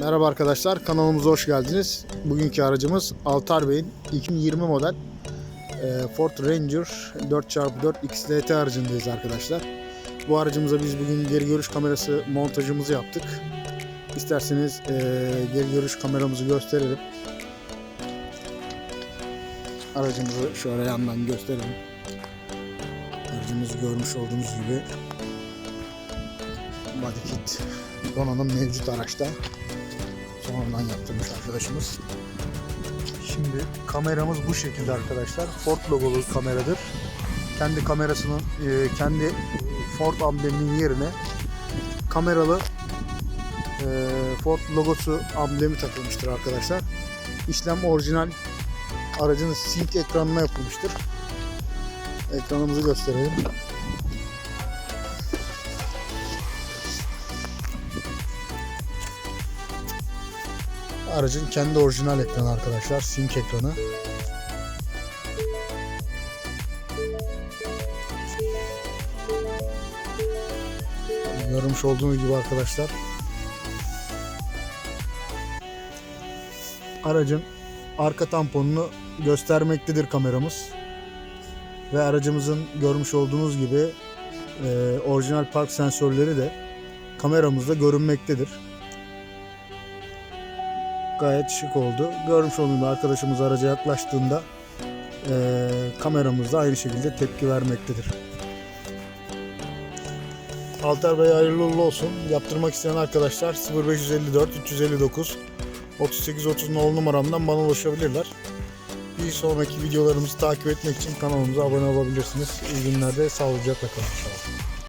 Merhaba arkadaşlar, kanalımıza hoş geldiniz. Bugünkü aracımız Altar Bey'in 2020 model e, Ford Ranger 4x4 XLT aracındayız arkadaşlar. Bu aracımıza biz bugün geri görüş kamerası montajımızı yaptık. İsterseniz e, geri görüş kameramızı gösterelim. Aracımızı şöyle yandan gösterelim. Aracımızı görmüş olduğunuz gibi body kit donanım mevcut araçta. Sonradan yaptırmış arkadaşımız. Şimdi kameramız bu şekilde arkadaşlar. Ford logolu kameradır. Kendi kamerasının e, kendi Ford ambleminin yerine kameralı e, Ford logosu amblemi takılmıştır arkadaşlar. İşlem orijinal aracın sync ekranına yapılmıştır. Ekranımızı gösterelim. Aracın kendi orijinal ekranı arkadaşlar. Sync ekranı. Görmüş olduğunuz gibi arkadaşlar. Aracın arka tamponunu göstermektedir kameramız. Ve aracımızın görmüş olduğunuz gibi e, orijinal park sensörleri de kameramızda görünmektedir gayet şık oldu. Görmüş olduğunuz arkadaşımız araca yaklaştığında eee kameramız da aynı şekilde tepki vermektedir. Altar Bey hayırlı uğurlu olsun. Yaptırmak isteyen arkadaşlar 0554 359 38 30 nolu numaramdan bana ulaşabilirler. Bir sonraki videolarımızı takip etmek için kanalımıza abone olabilirsiniz. İyi günlerde sağlıcakla kalın inşallah.